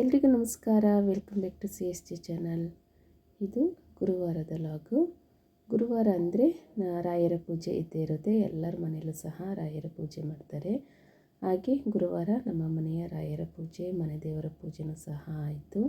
ಎಲ್ರಿಗೂ ನಮಸ್ಕಾರ. Welcome back to C S T channel ಇದು ಗುರುವಾರದ ಲಾಗು. ಗುರುವಾರ ಅಂದರೆ ರಾಯರ ಪೂಜೆ ಇದ್ದೇ ಇರುತ್ತೆ. ಎಲ್ಲರ ಮನೆಯಲ್ಲೂ ಸಹ ರಾಯರ ಪೂಜೆ ಮಾಡ್ತಾರೆ. ಹಾಗೆ ಗುರುವಾರ ನಮ್ಮ ಮನೆಯ ರಾಯರ ಪೂಜೆ, ಮನೆ ದೇವರ ಪೂಜೆನೂ ಸಹ ಆಯಿತು.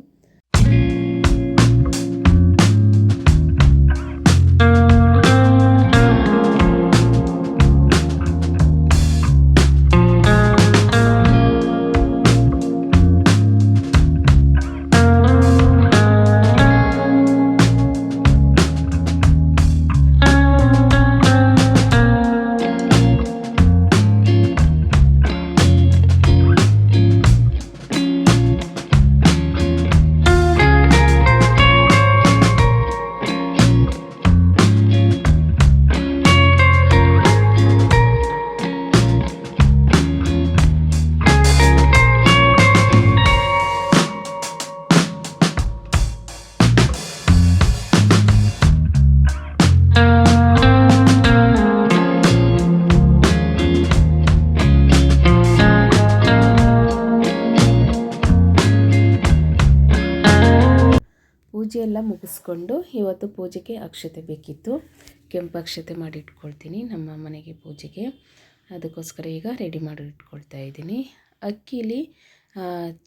ಪೂಜೆ ಎಲ್ಲ ಮುಗಿಸ್ಕೊಂಡು ಇವತ್ತು ಪೂಜೆಗೆ ಅಕ್ಷತೆ ಬೇಕಿತ್ತು. ಕೆಂಪು ಅಕ್ಷತೆ ಮಾಡಿ ಇಟ್ಕೊಳ್ತೀನಿ ನಮ್ಮ ಮನೆಗೆ ಪೂಜೆಗೆ. ಅದಕ್ಕೋಸ್ಕರ ಈಗ ರೆಡಿ ಮಾಡಿ ಇಟ್ಕೊಳ್ತಾ ಇದ್ದೀನಿ. ಅಕ್ಕಿಲಿ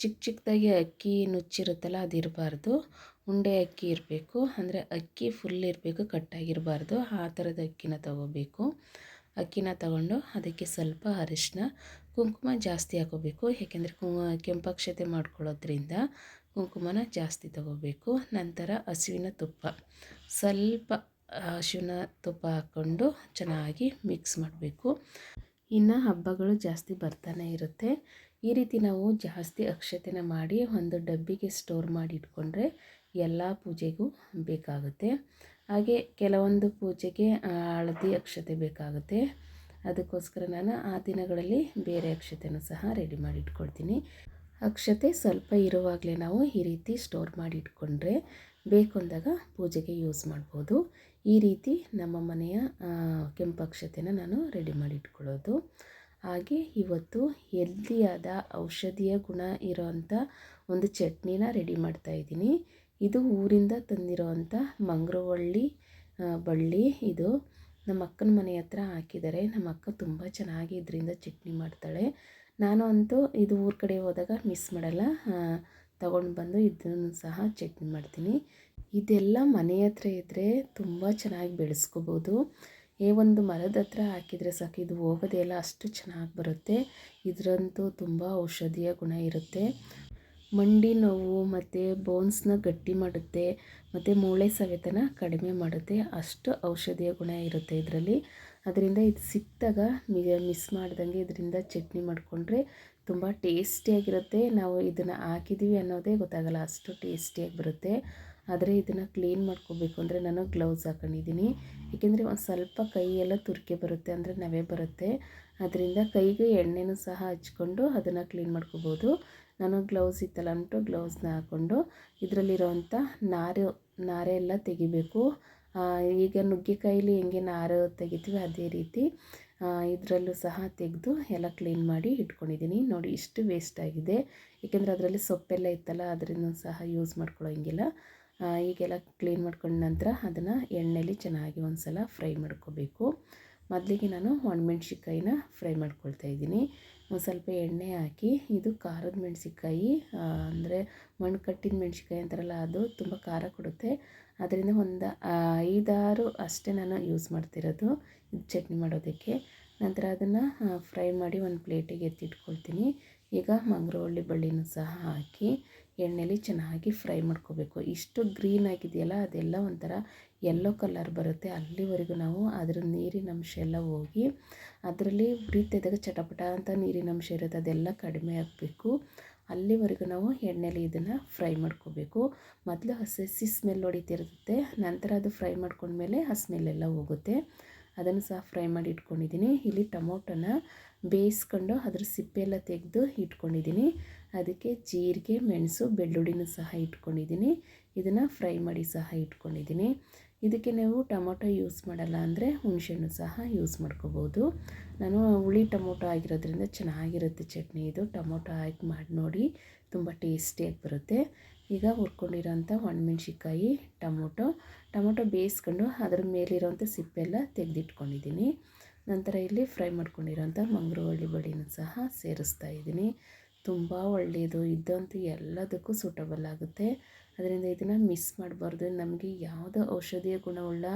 ಚಿಕ್ಕ ಚಿಕ್ಕದಾಗಿ ಅಕ್ಕಿ ನುಚ್ಚಿರುತ್ತಲ್ಲ ಅದು ಇರಬಾರ್ದು. ಉಂಡೆ ಅಕ್ಕಿ ಇರಬೇಕು. ಅಂದರೆ ಅಕ್ಕಿ ಫುಲ್ ಇರಬೇಕು ಕಟ್ಟಾಗಿರಬಾರ್ದು ಆ ಥರದ ಅಕ್ಕಿನ ತಗೋಬೇಕು. ಅಕ್ಕಿನ ತಗೊಂಡು ಅದಕ್ಕೆ ಸ್ವಲ್ಪ ಅರಿಶಿನ ಕುಂಕುಮ ಜಾಸ್ತಿ ಹಾಕೋಬೇಕು. ಏಕೆಂದರೆ ಕು ಕೆಂಪಕ್ಷತೆ ಮಾಡ್ಕೊಳ್ಳೋದ್ರಿಂದ ಕುಂಕುಮನ ಜಾಸ್ತಿ ತಗೋಬೇಕು. ನಂತರ ಹಸುವಿನ ತುಪ್ಪ. ಸ್ವಲ್ಪ ಹಸುವಿನ ತುಪ್ಪ ಹಾಕ್ಕೊಂಡು ಚೆನ್ನಾಗಿ ಮಿಕ್ಸ್ ಮಾಡಬೇಕು. ಇನ್ನು ಹಬ್ಬಗಳು ಜಾಸ್ತಿ ಬರ್ತಾನೆ ಇರುತ್ತೆ. ಈ ರೀತಿ ನಾವು ಜಾಸ್ತಿ ಅಕ್ಷತೆನ ಮಾಡಿ ಒಂದು ಡಬ್ಬಿಗೆ ಸ್ಟೋರ್ ಮಾಡಿ ಇಟ್ಕೊಂಡ್ರೆ ಎಲ್ಲ ಪೂಜೆಗೂ ಬೇಕಾಗುತ್ತೆ. ಹಾಗೆ ಕೆಲವೊಂದು ಪೂಜೆಗೆ ಹಳದಿ ಅಕ್ಷತೆ ಬೇಕಾಗುತ್ತೆ. ಅದಕ್ಕೋಸ್ಕರ ನಾನು ಆ ದಿನಗಳಲ್ಲಿ ಬೇರೆ ಅಕ್ಷತೆನೂ ಸಹ ರೆಡಿ ಮಾಡಿ ಇಟ್ಕೊಳ್ತೀನಿ ಅಕ್ಷತೆ ಸ್ವಲ್ಪ ಇರುವಾಗಲೇ ನಾವು ಈ ರೀತಿ ಸ್ಟೋರ್ ಮಾಡಿ ಇಟ್ಕೊಂಡ್ರೆ ಬೇಕು ಅಂದಾಗ ಪೂಜೆಗೆ ಯೂಸ್ ಮಾಡ್ಬೋದು. ಈ ರೀತಿ ನಮ್ಮ ಮನೆಯ ಕೆಂಪು ಅಕ್ಷತೆನ ನಾನು ರೆಡಿ ಮಾಡಿ ಇಟ್ಕೊಳ್ಳೋದು ಹಾಗೆ ಇವತ್ತು ಹೆಲ್ದಿಯಾದ ಔಷಧೀಯ ಗುಣ ಇರೋವಂಥ ಒಂದು ಚಟ್ನಿನ ರೆಡಿ ಮಾಡ್ತಾ ಇದ್ದೀನಿ. ಇದು ಊರಿಂದ ತಂದಿರೋವಂಥ ಮಂಗ್ರವಳ್ಳಿ ಬಳ್ಳಿ ಇದು. ನಮ್ಮ ಅಕ್ಕನ ಮನೆ ಹತ್ರ ಹಾಕಿದ್ದಾರೆ. ನಮ್ಮ ಅಕ್ಕ ತುಂಬ ಚೆನ್ನಾಗಿ ಇದರಿಂದ ಚಟ್ನಿ ಮಾಡ್ತಾಳೆ. ನಾನು ಅಂತೂ ಇದು ಊರ ಕಡೆ ಹೋದಾಗ ಮಿಸ್ ಮಾಡಲ್ಲ. ತಗೊಂಡು ಬಂದು ಇದನ್ನು ಸಹ ಚಟ್ನಿ ಮಾಡ್ತೀನಿ. ಇದೆಲ್ಲ ಮನೆ ಹತ್ರ ಇದ್ದರೆ ತುಂಬ ಚೆನ್ನಾಗಿ ಬೆಳೆಸ್ಕೋಬೋದು. ಏ ಒಂದು ಮರದ ಹತ್ರ ಹಾಕಿದರೆ ಸಾಕು, ಇದು ಹೋಗೋದೇ ಇಲ್ಲ, ಅಷ್ಟು ಚೆನ್ನಾಗಿ ಬರುತ್ತೆ. ಇದರಂತೂ ತುಂಬ ಔಷಧೀಯ ಗುಣ ಇರುತ್ತೆ. ಮಂಡಿ ನೋವು ಮತ್ತು ಬೋನ್ಸ್ನ ಗಟ್ಟಿ ಮಾಡುತ್ತೆ, ಮತ್ತು ಮೂಳೆ ಸವೆತನ ಕಡಿಮೆ ಮಾಡುತ್ತೆ, ಅಷ್ಟು ಔಷಧೀಯ ಗುಣ ಇರುತ್ತೆ ಇದರಲ್ಲಿ. ಅದರಿಂದ ಇದು ಸಿಕ್ಕಿದಾಗ ಮಿಸ್ ಮಾಡ್ದಂಗೆ ಇದರಿಂದ ಚಟ್ನಿ ಮಾಡಿಕೊಂಡ್ರೆ ತುಂಬ ಟೇಸ್ಟಿಯಾಗಿರುತ್ತೆ ನಾವು ಇದನ್ನು ಹಾಕಿದ್ದೀವಿ ಅನ್ನೋದೇ ಗೊತ್ತಾಗಲ್ಲ ಅಷ್ಟು ಟೇಸ್ಟಿಯಾಗಿ ಬರುತ್ತೆ. ಆದರೆ ಇದನ್ನು ಕ್ಲೀನ್ ಮಾಡ್ಕೋಬೇಕು ಅಂದರೆ ನಾನು ಗ್ಲೌಸ್ ಹಾಕೊಂಡಿದ್ದೀನಿ. ಏಕೆಂದರೆ ಒಂದು ಸ್ವಲ್ಪ ಕೈಯೆಲ್ಲ ತುರ್ಕೆ ಬರುತ್ತೆ ಅಂದರೆ ನವೆ ಬರುತ್ತೆ. ಅದರಿಂದ ಕೈಗೆ ಎಣ್ಣೆನೂ ಸಹ ಹಚ್ಕೊಂಡು ಅದನ್ನು ಕ್ಲೀನ್ ಮಾಡ್ಕೋಬೋದು. ನಾನು ಗ್ಲೌಸ್ ಇತ್ತಲ್ಲ ಅಂದ್ಬಿಟ್ಟು ಗ್ಲೌಸ್ನ ಹಾಕ್ಕೊಂಡು ಇದರಲ್ಲಿರೋವಂಥ ನಾರು ನಾರೆ ಎಲ್ಲ ತೆಗಿಬೇಕು. ಈಗ ನುಗ್ಗೆಕಾಯಲ್ಲಿ ಹೆಂಗೆ ನಾರು ತೆಗಿತೀವಿ ಅದೇ ರೀತಿ ಇದರಲ್ಲೂ ಸಹ ತೆಗೆದು ಎಲ್ಲ ಕ್ಲೀನ್ ಮಾಡಿ ಇಟ್ಕೊಂಡಿದ್ದೀನಿ. ನೋಡಿ ಇಷ್ಟು ವೇಸ್ಟ್ ಆಗಿದೆ. ಏಕೆಂದರೆ ಅದರಲ್ಲಿ ಸೊಪ್ಪೆಲ್ಲ ಇತ್ತಲ್ಲ ಅದರಿಂದ ಸಹ ಯೂಸ್ ಮಾಡ್ಕೊಳ್ಳೋಂಗಿಲ್ಲ ಈಗೆಲ್ಲ ಕ್ಲೀನ್ ಮಾಡ್ಕೊಂಡ ನಂತರ ಅದನ್ನು ಎಣ್ಣೆಲಿ ಚೆನ್ನಾಗಿ ಒಂದು ಸಲ ಫ್ರೈ ಮಾಡ್ಕೋಬೇಕು. ಮೊದಲಿಗೆ ನಾನು ಒಣಮೆಣ್ಸಿನ್ಕಾಯಿನ ಫ್ರೈ ಮಾಡ್ಕೊಳ್ತಾ ಇದ್ದೀನಿ. ಒಂದು ಸ್ವಲ್ಪ ಎಣ್ಣೆ ಹಾಕಿ, ಇದು ಖಾರದ ಮೆಣಸಿಕಾಯಿ ಅಂದರೆ ಮಣ್ಣು ಕಟ್ಟಿದ ಮೆಣಸಿಕಾಯಿ ಅಂತಾರಲ್ಲ, ಅದು ತುಂಬ ಖಾರ ಕೊಡುತ್ತೆ. ಅದರಿಂದ ಒಂದು ಐದಾರು ಅಷ್ಟೇ ನಾನು ಯೂಸ್ ಮಾಡ್ತಿರೋದು. ಚಟ್ನಿ ಮಾಡೋದಕ್ಕೆ. ನಂತರ ಅದನ್ನು ಫ್ರೈ ಮಾಡಿ ಒಂದು ಪ್ಲೇಟಿಗೆ ಎತ್ತಿಟ್ಕೊಳ್ತೀನಿ. ಈಗ ಮಂಗ್ರೋಳ್ಳಿ ಬಳ್ಳಿನೂ ಸಹ ಹಾಕಿ ಎಣ್ಣೆಲಿ ಚೆನ್ನಾಗಿ ಫ್ರೈ ಮಾಡ್ಕೋಬೇಕು. ಇಷ್ಟು ಗ್ರೀನ್ ಆಗಿದೆಯಲ್ಲ, ಅದೆಲ್ಲ ಒಂಥರ ಯೆಲ್ಲೋ ಕಲರ್ ಬರುತ್ತೆ. ಅಲ್ಲಿವರೆಗೂ ನಾವು ಅದರ ನೀರಿನ ಅಂಶ ಎಲ್ಲ ಹೋಗಿ ಅದರಲ್ಲಿ ಹುರಿತಿದ್ದಾಗ ಚಟಪಟ ಅಂತ ನೀರಿನ ಅಂಶ ಇರುತ್ತೆ. ಅದೆಲ್ಲ ಕಡಿಮೆ ಆಗಬೇಕು ಅಲ್ಲಿವರೆಗೂ ನಾವು ಎಣ್ಣೆಲಿ ಇದನ್ನು ಫ್ರೈ ಮಾಡ್ಕೋಬೇಕು. ಮೊದಲು ಹಸಿ ಹಸಿ ಸ್ಮೆಲ್ ಹೊಡಿತಿರುತ್ತೆ, ನಂತರ ಅದು ಫ್ರೈ ಮಾಡ್ಕೊಂಡ್ಮೇಲೆ ಆ ಸ್ಮೆಲ್ಲೆಲ್ಲ ಹೋಗುತ್ತೆ. ಅದನ್ನು ಸಹ ಫ್ರೈ ಮಾಡಿ ಇಟ್ಕೊಂಡಿದ್ದೀನಿ. ಇಲ್ಲಿ ಟೊಮೊಟೊನ ಬೇಯಿಸ್ಕೊಂಡು ಅದ್ರ ಸಿಪ್ಪೆಲ್ಲ ತೆಗೆದು ಇಟ್ಕೊಂಡಿದ್ದೀನಿ. ಅದಕ್ಕೆ ಜೀರಿಗೆ, ಮೆಣಸು, ಬೆಳ್ಳುಳ್ಳಿನೂ ಸಹ ಇಟ್ಕೊಂಡಿದ್ದೀನಿ. ಇದನ್ನು ಫ್ರೈ ಮಾಡಿ ಸಹ ಇಟ್ಕೊಂಡಿದ್ದೀನಿ. ಇದಕ್ಕೆ ನೀವು ಟೊಮೊಟೊ ಯೂಸ್ ಮಾಡಲ್ಲ ಅಂದರೆ ಹುಣಸೆಹಣ್ಣು ಸಹ ಯೂಸ್ ಮಾಡ್ಕೋಬೋದು. ನಾನು ಹುಳಿ ಟೊಮೊಟೊ ಆಗಿರೋದ್ರಿಂದ ಚೆನ್ನಾಗಿರುತ್ತೆ ಚಟ್ನಿ ಇದು. ಟೊಮೊಟೊ ಹಾಕಿ ಮಾಡಿ ನೋಡಿ ತುಂಬ ಟೇಸ್ಟಿಯಾಗಿ ಬರುತ್ತೆ. ಈಗ ಹುರ್ಕೊಂಡಿರೋಂಥ ಒಣಮೆಣ್ಸಿಕಾಯಿ ಟೊಮೊಟೊ ಟೊಮೊಟೊ ಬೇಯಿಸ್ಕೊಂಡು ಅದರ ಮೇಲಿರೋಂಥ ಸಿಪ್ಪೆಲ್ಲ ತೆಗೆದಿಟ್ಕೊಂಡಿದ್ದೀನಿ. ನಂತರ ಇಲ್ಲಿ ಫ್ರೈ ಮಾಡ್ಕೊಂಡಿರೋಂಥ ಮಂಗ್ರವಳ್ಳಿ ಬಳ್ಳಿನೂ ಸಹ ಸೇರಿಸ್ತಾ ಇದ್ದೀನಿ. ತುಂಬ ಒಳ್ಳೆಯದು ಇದಂತೂ ಎಲ್ಲದಕ್ಕೂ ಸೂಟಬಲ್ ಆಗುತ್ತೆ. ಅದರಿಂದ ಇದನ್ನು ಮಿಸ್ ಮಾಡಬಾರ್ದು. ನಮಗೆ ಯಾವುದೇ ಔಷಧೀಯ ಗುಣವುಳ್ಳ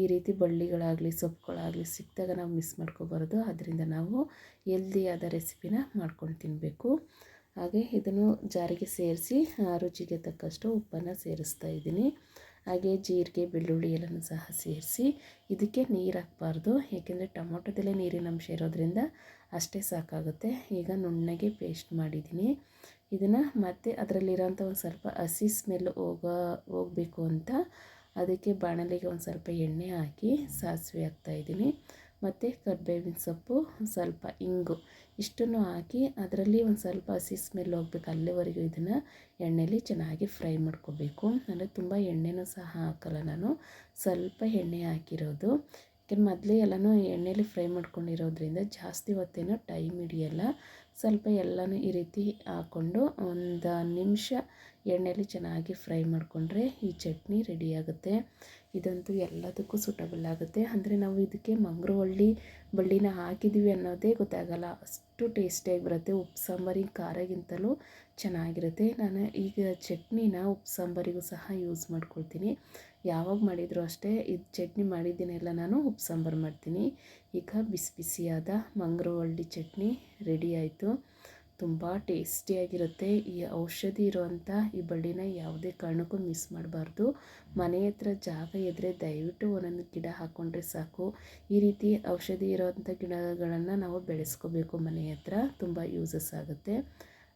ಈ ರೀತಿ ಬಳ್ಳಿಗಳಾಗಲಿ, ಸೊಪ್ಪುಗಳಾಗಲಿ ಸಿಕ್ಕಿದಾಗ ನಾವು ಮಿಸ್ ಮಾಡ್ಕೋಬಾರ್ದು. ಅದರಿಂದ ನಾವು ಎಲ್ದಿಯಾದ ರೆಸಿಪಿನ ಮಾಡ್ಕೊಂಡು ತಿನ್ನಬೇಕು ಹಾಗೆ ಇದನ್ನು ಜಾರಿಗೆ ಸೇರಿಸಿ ರುಚಿಗೆ ತಕ್ಕಷ್ಟು ಉಪ್ಪನ್ನು ಸೇರಿಸ್ತಾ ಇದ್ದೀನಿ. ಹಾಗೆ ಜೀರಿಗೆ, ಬೆಳ್ಳುಳ್ಳಿ ಎಲ್ಲನೂ ಸಹ ಸೇರಿಸಿ, ಇದಕ್ಕೆ ನೀರು ಹಾಕ್ಬಾರ್ದು. ಏಕೆಂದರೆ ಟೊಮೊಟೊದಲ್ಲೇ ನೀರಿನಂಶ ಇರೋದ್ರಿಂದ ಅಷ್ಟೇ ಸಾಕಾಗುತ್ತೆ. ಈಗ ನುಣ್ಣಗೆ ಪೇಸ್ಟ್ ಮಾಡಿದ್ದೀನಿ. ಇದನ್ನು ಮತ್ತೆ ಅದರಲ್ಲಿರೋಂಥ ಒಂದು ಸ್ವಲ್ಪ ಹಸಿ ಸ್ಮೆಲ್ ಹೋಗ, ಹೋಗಬೇಕು ಅಂತ ಅದಕ್ಕೆ ಬಾಣಲಿಗೆ ಒಂದು ಸ್ವಲ್ಪ ಎಣ್ಣೆ ಹಾಕಿ ಸಾಸಿವೆ ಹಾಕ್ತಾಯಿದ್ದೀನಿ ಮತ್ತು ಕರ್ಬೇವಿನ ಸೊಪ್ಪು ಸ್ವಲ್ಪ ಇಂಗು ಇಷ್ಟನ್ನು ಹಾಕಿ ಅದರಲ್ಲಿ ಒಂದು ಸ್ವಲ್ಪ ಹಸಿ ಸ್ಮೆಲ್ ಹೋಗ್ಬೇಕು ಅಲ್ಲಿವರೆಗೂ ಇದನ್ನು ಎಣ್ಣೆಯಲ್ಲಿ ಚೆನ್ನಾಗಿ ಫ್ರೈ ಮಾಡ್ಕೋಬೇಕು. ಅಂದರೆ ತುಂಬ ಎಣ್ಣೆನೂ ಸಹ ಹಾಕಲ್ಲ ನಾನು. ಸ್ವಲ್ಪ ಎಣ್ಣೆ ಹಾಕಿರೋದು. ಯಾಕೆಂದ್ರೆ ಮೊದಲೇ ಎಲ್ಲನೂ ಎಣ್ಣೆಲಿ ಫ್ರೈ ಮಾಡ್ಕೊಂಡಿರೋದ್ರಿಂದ ಜಾಸ್ತಿ ಹೊತ್ತೇನೋ ಟೈಮ್ ಹಿಡಿಯಲ್ಲ. ಸ್ವಲ್ಪ ಎಲ್ಲನೂ ಈ ರೀತಿ ಹಾಕ್ಕೊಂಡು ಒಂದು ನಿಮಿಷ ಎಣ್ಣೆಲಿ ಚೆನ್ನಾಗಿ ಫ್ರೈ ಮಾಡಿಕೊಂಡ್ರೆ ಈ ಚಟ್ನಿ ರೆಡಿಯಾಗುತ್ತೆ ಇದಂತೂ ಎಲ್ಲದಕ್ಕೂ ಸೂಟಬಲ್ ಆಗುತ್ತೆ. ಅಂದರೆ ನಾವು ಇದಕ್ಕೆ ಮಂಗ್ರವಳ್ಳಿ, ಬಳ್ಳಿನ ಹಾಕಿದ್ದೀವಿ ಅನ್ನೋದೇ ಗೊತ್ತಾಗಲ್ಲ. ಅಷ್ಟು ಟೇಸ್ಟಿಯಾಗಿ ಬರುತ್ತೆ. ಉಪ್ಪು, ಸಾಂಬಾರಿನ ಖಾರಗಿಂತಲೂ ಚೆನ್ನಾಗಿರುತ್ತೆ. ನಾನು ಈಗ ಚಟ್ನಿನ ಉಪ್ಪು, ಸಾಂಬಾರಿಗೂ ಸಹ ಯೂಸ್ ಮಾಡ್ಕೊಳ್ತೀನಿ. ಯಾವಾಗ ಮಾಡಿದರೂ ಅಷ್ಟೇ ಇದು ಚಟ್ನಿ ಮಾಡಿದ್ದೀನೆಲ್ಲ ನಾನು, ಉಪ್ಪು ಸಾಂಬಾರು ಮಾಡ್ತೀನಿ. ಈಗ ಬಿಸಿ ಬಿಸಿಯಾದ ಮಂಗ್ರವಳ್ಳಿ ಚಟ್ನಿ ರೆಡಿ ಆಯಿತು. ತುಂಬ ಟೇಸ್ಟಿಯಾಗಿರುತ್ತೆ ಈ ಔಷಧಿ ಇರುವಂಥ ಈ ಬಳ್ಳಿನ ಯಾವುದೇ ಕಾರಣಕ್ಕೂ ಮಿಸ್ ಮಾಡಬಾರ್ದು. ಮನೆ ಹತ್ರ ಜಾಗ ಇದ್ದರೆ ದಯವಿಟ್ಟು ಒಂದೊಂದು ಗಿಡ ಹಾಕ್ಕೊಂಡ್ರೆ ಸಾಕು. ಈ ರೀತಿ ಔಷಧಿ ಇರೋವಂಥ ಗಿಡಗಳನ್ನು ನಾವು ಬೆಳೆಸ್ಕೋಬೇಕು ಮನೆ ಹತ್ರ. ತುಂಬ ಯೂಸಸ್ ಆಗುತ್ತೆ.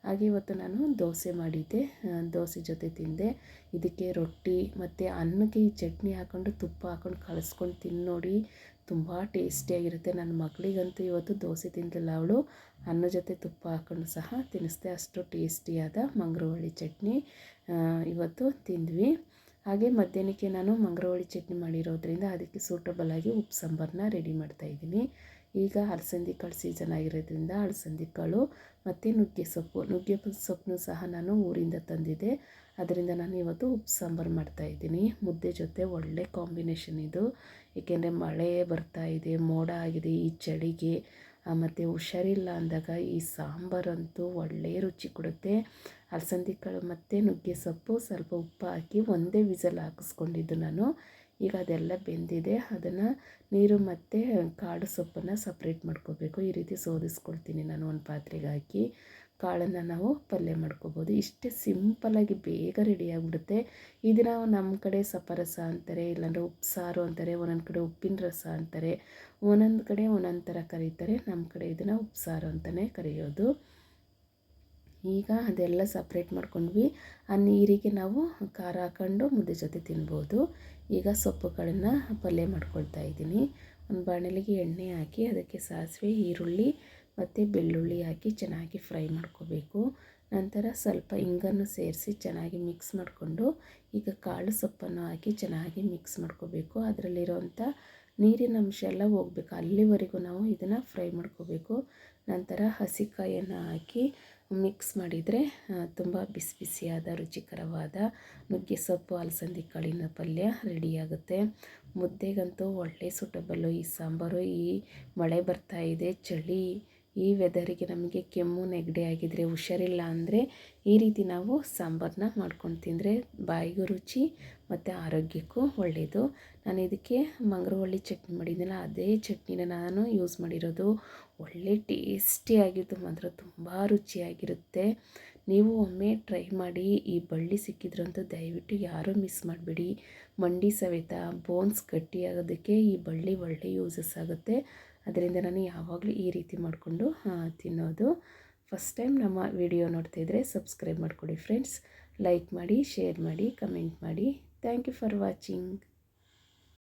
ಹಾಗೆ ಇವತ್ತು ನಾನು ದೋಸೆ ಮಾಡಿದ್ದೆ ದೋಸೆ ಜೊತೆ ತಿಂದೆ. ಇದಕ್ಕೆ ರೊಟ್ಟಿ ಮತ್ತು ಅನ್ನಕ್ಕೆ ಈ ಚಟ್ನಿ ಹಾಕ್ಕೊಂಡು ತುಪ್ಪ ಹಾಕ್ಕೊಂಡು ಕಳಿಸ್ಕೊಂಡು ತಿಂದು ನೋಡಿ ತುಂಬ ಟೇಸ್ಟಿಯಾಗಿರುತ್ತೆ ನನ್ನ ಮಗಳಿಗಂತೂ ಇವತ್ತು ದೋಸೆ ತಿಂದಿಲ್ಲ ಅವಳು. ಅನ್ನ ಜೊತೆ ತುಪ್ಪ ಹಾಕ್ಕೊಂಡು ಸಹ ತಿನ್ನಿಸ್ದೆ. ಅಷ್ಟು ಟೇಸ್ಟಿಯಾದ ಮಂಗ್ರವಳ್ಳಿ ಚಟ್ನಿ ಇವತ್ತು ತಿಂದ್ವಿ. ಹಾಗೆ ಮಧ್ಯಾಹ್ನಕ್ಕೆ ನಾನು ಮಂಗ್ರವಳ್ಳಿ ಚಟ್ನಿ ಮಾಡಿರೋದ್ರಿಂದ ಅದಕ್ಕೆ ಸೂಟಬಲ್ ಆಗಿ ಉಪ್ಪು ಸಾಂಬಾರನ್ನ ರೆಡಿ ಮಾಡ್ತಾಯಿದ್ದೀನಿ ಈಗ ಅಲಸಂದಿ ಕಾಳು ಸೀಸನ್ ಆಗಿರೋದ್ರಿಂದ ಅಲಸಂದಿ ಕಾಳು ಮತ್ತು ನುಗ್ಗೆ ಸೊಪ್ಪು. ನುಗ್ಗೆ ಸೊಪ್ಪನ್ನು ಸಹ ನಾನು ಊರಿಂದ ತಂದಿದ್ದೆ. ಅದರಿಂದ ನಾನು ಇವತ್ತು ಉಪ್ಪು ಸಾಂಬಾರು ಮಾಡ್ತಾಯಿದ್ದೀನಿ ಮುದ್ದೆ ಜೊತೆ ಒಳ್ಳೆ ಕಾಂಬಿನೇಷನ್ ಇದು. ಏಕೆಂದರೆ ಮಳೆ ಬರ್ತಾ ಇದೆ, ಮೋಡ ಆಗಿದೆ, ಈ ಚಳಿಗೆ ಮತ್ತು ಹುಷಾರಿಲ್ಲ ಅಂದಾಗ ಈ ಸಾಂಬಾರಂತೂ ಒಳ್ಳೆ ರುಚಿ ಕೊಡುತ್ತೆ. ಅಲಸಂದಿ ಕಾಳು ಮತ್ತು ನುಗ್ಗೆ ಸೊಪ್ಪು ಸ್ವಲ್ಪ ಉಪ್ಪು ಹಾಕಿ ಒಂದೇ ವಿಸಲ್ ಹಾಕಿಸ್ಕೊಂಡಿದ್ದು ನಾನು. ಈಗ ಅದೆಲ್ಲ ಬೆಂದಿದೆ, ಅದನ್ನು ನೀರು ಮತ್ತು ಕಾಡು ಸೊಪ್ಪನ್ನು ಸಪ್ರೇಟ್ ಮಾಡ್ಕೋಬೇಕು. ಈ ರೀತಿ ಸೋದಿಸ್ಕೊಳ್ತೀನಿ ನಾನು ಒಂದು ಪಾತ್ರೆಗೆ ಹಾಕಿ. ಕಾಳನ್ನು ನಾವು ಪಲ್ಯ ಮಾಡ್ಕೋಬೋದು. ಇಷ್ಟೇ ಸಿಂಪಲಾಗಿ ಬೇಗ ರೆಡಿ ಆಗಿಬಿಡುತ್ತೆ. ಇದನ್ನು ನಮ್ಮ ಕಡೆ ಸಪರಸ ಅಂತಾರೆ, ಇಲ್ಲಾಂದರೆ ಉಪ್ಸಾರು ಅಂತಾರೆ, ಒಂದೊಂದು ಕಡೆ ಉಪ್ಪಿನ ರಸ ಅಂತಾರೆ, ಒಂದೊಂದು ಕಡೆ ಒಂದೊಂದು ಥರ ಕರೀತಾರೆ. ನಮ್ಮ ಕಡೆ ಇದನ್ನು ಉಪ್ಸಾರು ಅಂತಲೇ ಕರೆಯೋದು. ಈಗ ಅದೆಲ್ಲ ಸಪ್ರೇಟ್ ಮಾಡ್ಕೊಂಡ್ವಿ. ಆ ನೀರಿಗೆ ನಾವು ಖಾರ ಹಾಕೊಂಡು ಮುದ್ದೆ ಜೊತೆ ತಿನ್ಬೋದು. ಈಗ ಸೊಪ್ಪುಗಳನ್ನು ಪಲ್ಯ ಮಾಡ್ಕೊಳ್ತಾ ಇದ್ದೀನಿ. ಒಂದು ಬಾಣಲಿಗೆ ಎಣ್ಣೆ ಹಾಕಿ, ಅದಕ್ಕೆ ಸಾಸಿವೆ, ಈರುಳ್ಳಿ ಮತ್ತು ಬೆಳ್ಳುಳ್ಳಿ ಹಾಕಿ ಚೆನ್ನಾಗಿ ಫ್ರೈ ಮಾಡ್ಕೋಬೇಕು. ನಂತರ ಸ್ವಲ್ಪ ಇಂಗನ್ನು ಸೇರಿಸಿ ಚೆನ್ನಾಗಿ ಮಿಕ್ಸ್ ಮಾಡಿಕೊಂಡು, ಈಗ ಕಾಳು ಸೊಪ್ಪನ್ನು ಹಾಕಿ ಚೆನ್ನಾಗಿ ಮಿಕ್ಸ್ ಮಾಡ್ಕೋಬೇಕು. ಅದರಲ್ಲಿರೋವಂಥ ನೀರಿನ ಅಂಶ ಎಲ್ಲ ಹೋಗ್ಬೇಕು. ಅಲ್ಲಿವರೆಗೂ ನಾವು ಇದನ್ನು ಫ್ರೈ ಮಾಡ್ಕೋಬೇಕು. ನಂತರ ಹಸಿಕಾಯನ್ನು ಹಾಕಿ ಮಿಕ್ಸ್ ಮಾಡಿದರೆ ತುಂಬ ಬಿಸಿ ಬಿಸಿಯಾದ ರುಚಿಕರವಾದ ನುಗ್ಗೆ ಸೊಪ್ಪು, ಅಲಸಂದಿ, ಕಾಳಿನ ಪಲ್ಯ ರೆಡಿಯಾಗುತ್ತೆ. ಮುದ್ದೆಗಂತೂ ಒಳ್ಳೆ ಸೂಟಬಲ್ಲು ಈ ಸಾಂಬಾರು. ಈ ಮಳೆ ಬರ್ತಾ ಇದೆ, ಚಳಿ ಈ ವೆದರಿಗೆ ನಮಗೆ ಕೆಮ್ಮು, ನೆಗಡಿ ಆಗಿದ್ರೆ ಹುಷಾರಿಲ್ಲ ಅಂದರೆ ಈ ರೀತಿ ನಾವು ಸಾಂಬಾರನ್ನ ಮಾಡ್ಕೊಂಡು ತಿಂದರೆ ಬಾಯಿಗೂ ರುಚಿ ಮತ್ತು ಆರೋಗ್ಯಕ್ಕೂ ಒಳ್ಳೆಯದು ನಾನು ಇದಕ್ಕೆ ಮಂಗ್ರವಳ್ಳಿ ಚಟ್ನಿ ಮಾಡಿದ್ದೀನಲ್ಲ ಅದೇ ಚಟ್ನಿನ ನಾನು ಯೂಸ್ ಮಾಡಿರೋದು. ಒಳ್ಳೆ ಟೇಸ್ಟಿಯಾಗಿದ್ದು ಮಾತ್ರ ತುಂಬ ರುಚಿಯಾಗಿರುತ್ತೆ. ನೀವು ಒಮ್ಮೆ ಟ್ರೈ ಮಾಡಿ, ಈ ಬಳ್ಳಿ ಸಿಕ್ಕಿದ್ರಂತೂ ದಯವಿಟ್ಟು ಯಾರೂ ಮಿಸ್ ಮಾಡಬೇಡಿ. ಮಂಡಿ ಸವೆತ ಬೋನ್ಸ್ ಗಟ್ಟಿಯಾಗೋದಕ್ಕೆ ಈ ಬಳ್ಳಿ ಒಳ್ಳೆ ಯೂಸಸ್ ಆಗುತ್ತೆ. ಅದರಿಂದ ನಾನು ಯಾವಾಗಲೂ ಈ ರೀತಿ ಮಾಡಿಕೊಂಡು ತಿನ್ನೋದು. ಫಸ್ಟ್ ಟೈಮ್ ನಮ್ಮ ವಿಡಿಯೋ ನೋಡ್ತಾಯಿದ್ರೆ ಸಬ್ಸ್ಕ್ರೈಬ್ ಮಾಡಿಕೊಡಿ ಫ್ರೆಂಡ್ಸ್ ಲೈಕ್ ಮಾಡಿ ಶೇರ್ ಮಾಡಿ ಕಮೆಂಟ್ ಮಾಡಿ. Thank you for watching